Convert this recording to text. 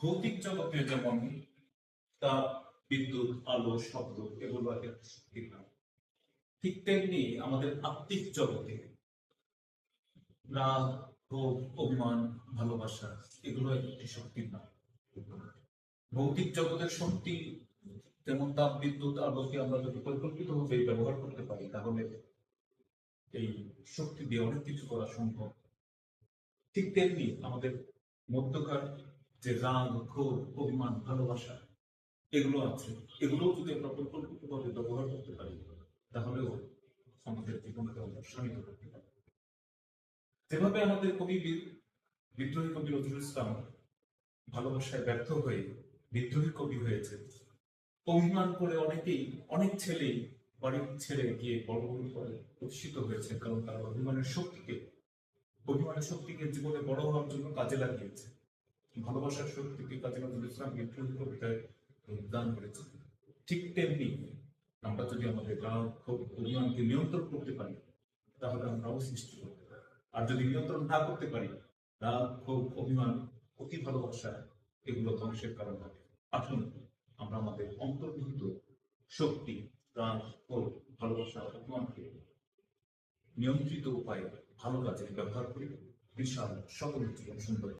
ভৌতিক জগতে যেমন তাপ বিদ্যুৎ, আলো, শব্দ এগুলো ঠিক তেমনি আমাদের আত্মিক জগতে রাগ ক্ষোভ অভিমান ভালোবাসা, এগুলো একটি শক্তির নাম। ভৌতিক জগতের শক্তি যেমন তাপ, বিদ্যুৎ, আলোকে আমরা যদি পরিকল্পিতভাবে ব্যবহার করতে পারি, তাহলে এই শক্তি দিয়ে অনেক কিছু করা সম্ভব। ঠিক তেমনি আমাদের মধ্যকার যে রাগ ক্ষোভ অভিমান, ভালোবাসা, এগুলো আছে। এগুলো যদি আমরা পরিকল্পিতভাবে ব্যবহার করতে পারি, তাহলেও আমাদের জীবনকে আমরা করতে পারি। যেভাবে আমাদের কবি বিদ্রোহী কবি নজরুল ইসলাম ভালোবাসায় ব্যর্থ হয়ে বিদ্রোহী কবি হয়েছে অভিমান করে অনেকেই, অনেক ছেলেই বাড়ির ছেড়ে গিয়ে বড় করে প্রতিষ্ঠিত হয়েছে কারণ তারা অভিমানের শক্তিকে অভিমানের শক্তিকে জীবনে বড় হওয়ার জন্য কাজে লাগিয়েছে ভালোবাসার শক্তিকে কাজে নজরুল ইসলাম বিদ্রোহী কবিতায় দান করেছে। ঠিক তেমনি আমরা যদি আমাদের রাগ ক্ষোভ, অভিমানকে নিয়ন্ত্রণ করতে পারি, তাহলে আমরাও সৃষ্টি করতে পারি। আর যদি নিয়ন্ত্রণ না করতে পারি, রাগ, ক্ষোভ, অভিমান, অতি ভালোবাসা, এগুলো ধ্বংসের কারণ হবে। আসুন আমরা আমাদের অন্তর্ভুক্ত শক্তি, রাগ, ক্ষোভ, ভালোবাসা, অভিমানকে নিয়ন্ত্রিত উপায়ে ভালো কাজে ব্যবহার করি। বিশাল সকল জীবন সুন্দর